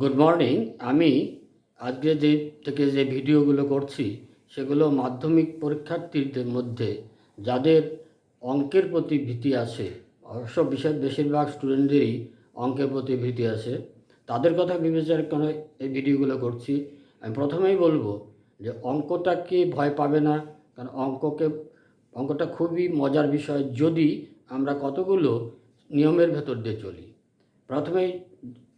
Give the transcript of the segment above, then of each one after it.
Good morning আমি আজকে যে থেকে যে ভিডিওগুলো করছি, সেগুলো মাধ্যমিক পরীক্ষার্থীদের মধ্যে যাদের অঙ্কের প্রতি ভীতি আছে, অবশ্য বিশেষ বেশিরভাগ স্টুডেন্টদেরই অঙ্কের প্রতি ভীতি আছে, তাদের কথা বিবেচনা করে এই ভিডিওগুলো করছি। আমি প্রথমেই বলব যে অঙ্কটাকে ভয় পাবে না, কারণ অঙ্ককে, অঙ্কটা খুবই মজার বিষয় যদি আমরা কতগুলো নিয়মের ভেতর দিয়ে চলি। প্রথমেই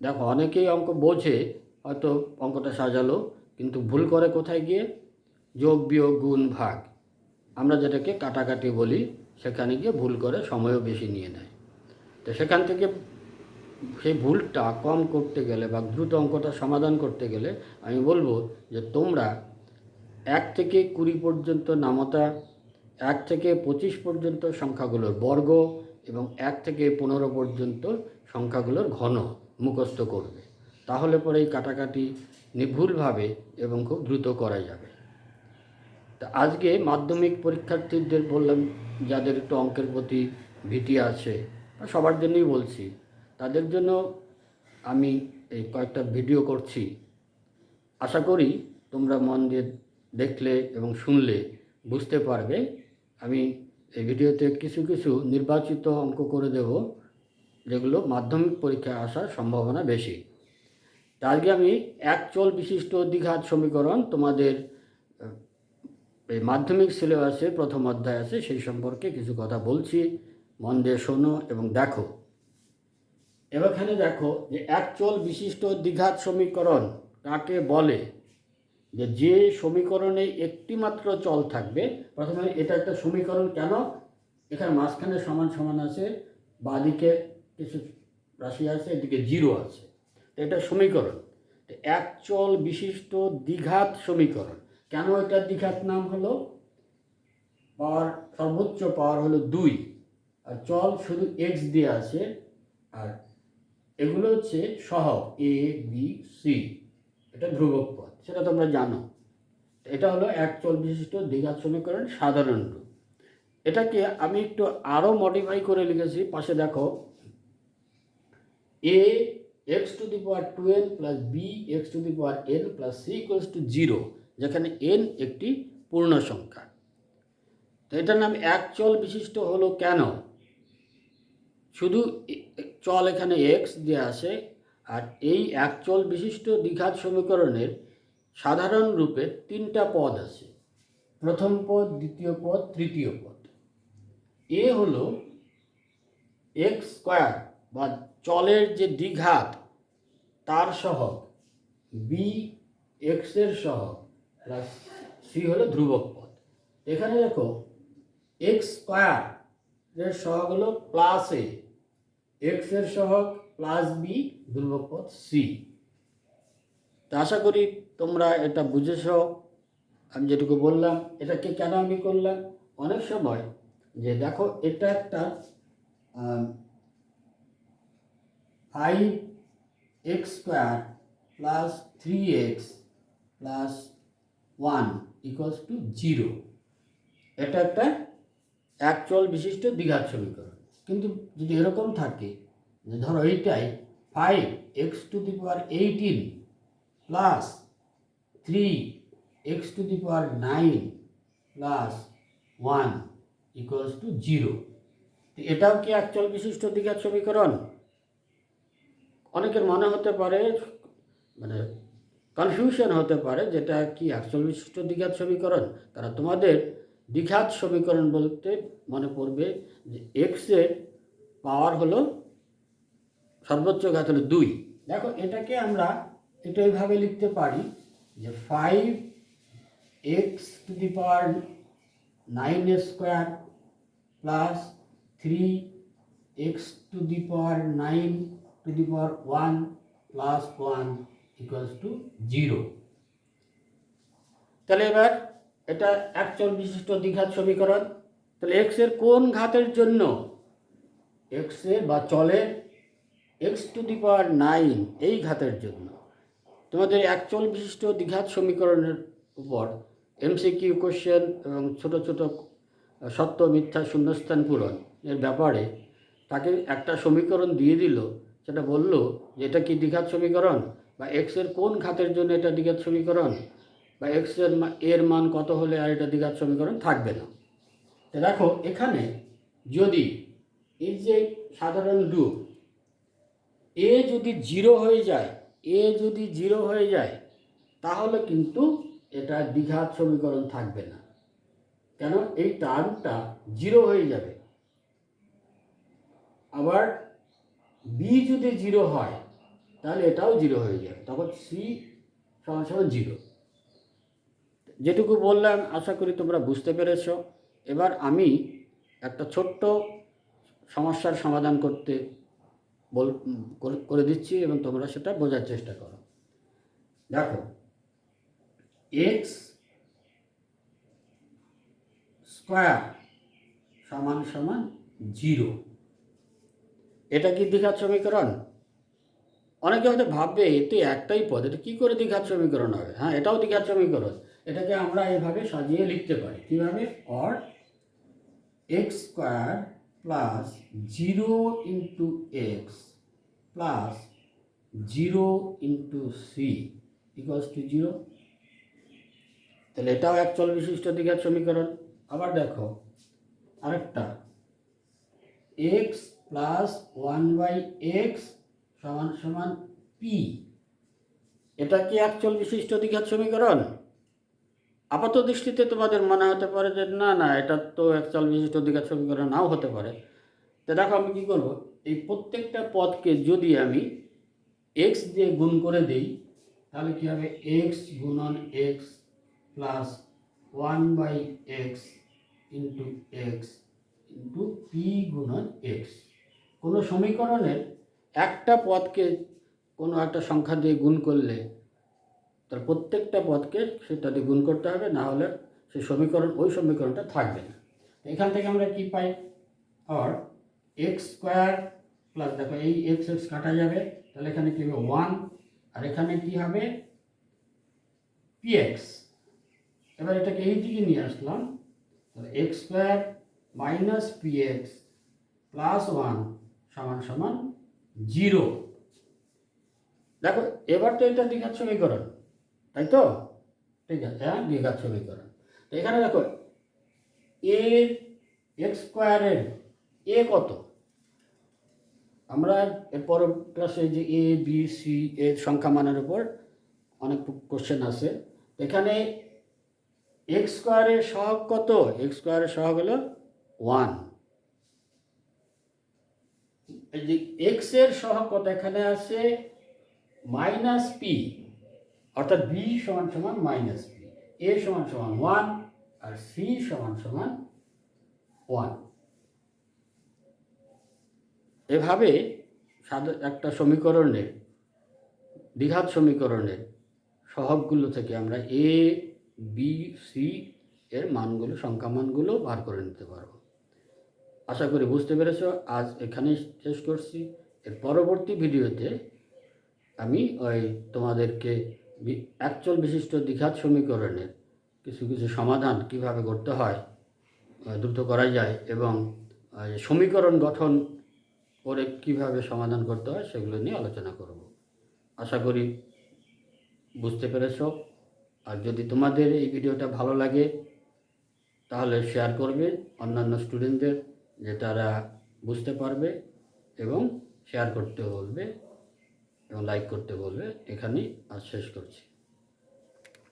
দেখো, অনেকেই অঙ্ক বোঝে, হয়তো অঙ্কটা সাজালো, কিন্তু ভুল করে কোথায় গিয়ে? যোগ, বিয়োগ, গুণ, ভাগ। আমরা যেটাকে কাটাকাটি বলি, সেখানে গিয়ে ভুল করে সময়ও বেশি নিয়ে নেয়। তো সেখান থেকে সেই ভুলটা কম করতে গেলে বা দ্রুত অঙ্কটা সমাধান করতে গেলে আমি বলব যে তোমরা এক থেকে কুড়ি পর্যন্ত নামতা, এক থেকে পঁচিশ পর্যন্ত সংখ্যাগুলোর বর্গ এবং এক থেকে পনেরো পর্যন্ত সংখ্যাগুলোর ঘন। মুখস্থ করবে। তাহলে পরে এই কাটাকাটি নির্ভুলভাবে এবং খুব দ্রুত করা যাবে। তা আজকে মাধ্যমিক পরীক্ষার্থীদের বললাম, যাদের একটু অঙ্কের প্রতি ভীতি আছে সবার জন্যই বলছি, তাদের জন্য আমি এই কয়েকটা ভিডিও করছি। আশা করি তোমরা মন দিয়ে দেখলে এবং শুনলে বুঝতে পারবে। আমি এই ভিডিওতে কিছু কিছু নির্বাচিত অঙ্ক করে দেব। যেগুলো মাধ্যমিক পরীক্ষায় আসার সম্ভাবনা বেশি। আজকে আমি এক চল বিশিষ্ট দ্বিঘাত সমীকরণ তোমাদের এই মাধ্যমিক সিলেবাসে প্রথম অধ্যায় আছে, সেই সম্পর্কে কিছু কথা বলছি। মন দিয়ে শোনো এবং দেখো। এবার এখানে দেখো যে এক চল বিশিষ্ট দ্বিঘাত সমীকরণ কাকে বলে? যে যে সমীকরণে একটি মাত্র চল থাকবে, প্রথমে এটা একটা সমীকরণ কেন? এখানে মাঝখানে সমান সমান আছে বাদিকে কিছু রাশি আছে, এদিকে জিরো আছে। এটা সমীকরণ। তো এক চল বিশিষ্ট দ্বিঘাত সমীকরণ। কেন এটা দ্বিঘাত নাম হলো? পাওয়ার, সর্বোচ্চ পাওয়ার হলো দুই। আর চল শুধু এক্স দিয়ে আছে, আর এগুলো হচ্ছে সহগ এ বি সি এটা ধ্রুবক পদ, সেটা তোমরা জানো। এটা হলো এক চল বিশিষ্ট দ্বিঘাত সমীকরণ, সাধারণ রূপ। এটাকে আমি একটু আরও মডিফাই করে লিখেছি, পাশে দেখো। A x to the power to n plus b x to the power n plus c equals to zero যেখানে এন একটি পূর্ণ সংখ্যা। তো এটার নাম এক চল বিশিষ্ট হলো কেন? শুধু চল এখানে এক্স দিয়ে আসে আর এই এক চল বিশিষ্ট দ্বিঘাত সমীকরণের সাধারণ রূপে তিনটা পদ আছে। প্রথম পদ, দ্বিতীয় পদ, তৃতীয় পদ। এ হলো এক্স স্কোয়ার বা চলের যে দ্বিঘাত, তার সহগ বি এক্সের সহগ সি হলো ধ্রুবক পদ। এখানে দেখো এক্স স্কোয়ার এর সহগ হলো প্লাস এ এক্সের সহগ প্লাস বি ধ্রুবক পদ সি তা আশা করি তোমরা এটা বুঝেছ। আমি যেটুকু বললাম, এটাকে কেন আমি করলাম? অনেক সময় যে দেখো এটা একটা five x square plus three x plus one equals to zero এটা একটা একচল বিশিষ্ট দ্বিঘাত সমীকরণ। কিন্তু যদি এরকম থাকে, যে ধরো এইটাই five x to the power eighteen plus three x to the power nine plus one equals to zero এটাও কি একচল বিশিষ্ট দ্বিঘাত সমীকরণ? অনেকের মনে হতে পারে মানে কনফিউশন হতে পারে যেটা কি একচল বিশিষ্ট দ্বিঘাত সমীকরণ? কারণ তোমাদের দ্বিঘাত সমীকরণ বলতে মনে পড়বে যে এক্সের পাওয়ার হলো সর্বোচ্চ ঘাত হলো দুই। দেখো, এটাকে আমরা এটা এইভাবে লিখতে পারি যে five x to the power nine square plus three x to the power nine to the power one plus one equals to zero তাহলে এবার এটা একচল বিশিষ্ট দ্বিঘাত সমীকরণ। তাহলে এক্সের কোন ঘাতের জন্য এক্সের বা চলের x to the power nine এই ঘাতের জন্য? তোমাদের একচল বিশিষ্ট দ্বিঘাত সমীকরণের উপর এমসিকিউ কোশ্চেন এবং ছোট ছোট সত্য মিথ্যা শূন্যস্থান পূরণ এর ব্যাপারে তাকে একটা সমীকরণ দিয়ে দিল। সেটা বলল যে এটা কি দ্বিঘাত সমীকরণ? বা এক্সের কোন খাতের জন্য এটা দ্বিঘাত সমীকরণ? বা এক্সের মান কত হলে আর এটা দ্বিঘাত সমীকরণ থাকবে না? দেখো, এখানে যদি এই যে সাধারণ রূপ এ যদি জিরো হয়ে যায় এ যদি জিরো হয়ে যায়, তাহলে কিন্তু এটা দ্বিঘাত সমীকরণ থাকবে না। কেন? এই টার্মটা জিরো হয়ে যাবে। আবার বি যদি জিরো হয়, তাহলে এটাও জিরো হয়ে যাবে। তখন সি সমান সমান জিরো যেটুকু বললাম, আশা করি তোমরা বুঝতে পেরেছ। এবার আমি একটা ছোট্ট সমস্যার সমাধান করতে বল, করে- করে দিচ্ছি এবং তোমরা সেটা বোঝার চেষ্টা করো। দেখো এক্স স্কোয়ার সমান সমান জিরো এটা কি দ্বিঘাত সমীকরণ অনেকে হয়তো ভাববে এতে একটাই পদ, এটা কী করে দ্বিঘাত সমীকরণ হবে? হ্যাঁ এটাও দ্বিঘাত সমীকরণ এটাকে আমরা এভাবে সাজিয়ে লিখতে পারি। কীভাবে? Or x square plus zero into x plus zero into c equals to zero. তাহলে এটাও এক চল বিশিষ্ট দ্বিঘাত সমীকরণ আবার দেখো, আরেকটা। X plus one by x সমান সমান পি। এটা কি একচল বিশিষ্ট দ্বিঘাত সমীকরণ? আপাত দৃষ্টিতে তোমাদের মনে হতে পারে যে না না, এটা তো একচল বিশিষ্ট দ্বিঘাত সমীকরণ নাও হতে পারে। তো দেখো আমি কী করব? এই প্রত্যেকটা পদকে যদি আমি এক্স দিয়ে গুণ করে দেই, তাহলে কী হবে? এক্স গুণন x plus one by x into x into p গুণন এক্স। কোনো সমীকরণের একটা পদকে কোনো একটা সংখ্যা দিয়ে গুণ করলে তার প্রত্যেকটা পদকে সেটা দিয়ে গুণ করতে হবে, না হলে সেই সমীকরণ, ওই সমীকরণটা থাকবে না। এখান থেকে আমরা কি পাই? আর এক্স স্কোয়ার প্লাস দেখো এই এক্স এক্স কাটা যাবে, তাহলে এখানে কী হবে? ওয়ান আর এখানে কি হবে? পিএক্স এবার এটাকে এই দিকে নিয়ে আসলাম, তাহলে x square minus px plus one সমান সমান জিরো। দেখো, এবার তো এটা দ্বিঘাত সমীকরণ তাই তো? ঠিক আছে হ্যাঁ দ্বিঘাত সমীকরণ তো এখানে দেখো, এ, এক্স স্কোয়ারের এ কত? আমরা এর পর ক্লাসে যে এ বি সি এর সংখ্যা মানের উপর অনেক কোশ্চেন আছে। এখানে এক্স স্কোয়ারের সহগ কত? এক্স স্কোয়ারের সহগ হলো ওয়ান। যে এক্সের সহগ কত এখানে আছে? মাইনাস পি অর্থাৎ বি সমান সমান মাইনাস পি এ সমান সমান ওয়ান আর সি সমান সমান ওয়ান এভাবে সাধা একটা সমীকরণের, দ্বিঘাত সমীকরণের সহগগুলো থেকে আমরা এ বি সি এর মানগুলো সংখ্যা মানগুলো বার করে নিতে পারব। আশা করি বুঝতে পেরেছ। আজ এখানেই শেষ করছি। এর পরবর্তী ভিডিওতে আমি ওই তোমাদেরকে একচল বিশিষ্ট দ্বিঘাত সমীকরণের কিছু কিছু সমাধান কীভাবে করতে হয় দ্রুত করা যায় এবং সমীকরণ গঠন করে কীভাবে সমাধান করতে হয় সেগুলো নিয়ে আলোচনা করব। আশা করি বুঝতে পেরেছ। আর যদি তোমাদের এই ভিডিওটা ভালো লাগে, তাহলে শেয়ার করবে অন্যান্য স্টুডেন্টদের যে তারা বুঝতে পারবে এবং শেয়ার করতে বলবে এবং লাইক করতে বলবে। এখানেই আজ শেষ করছি।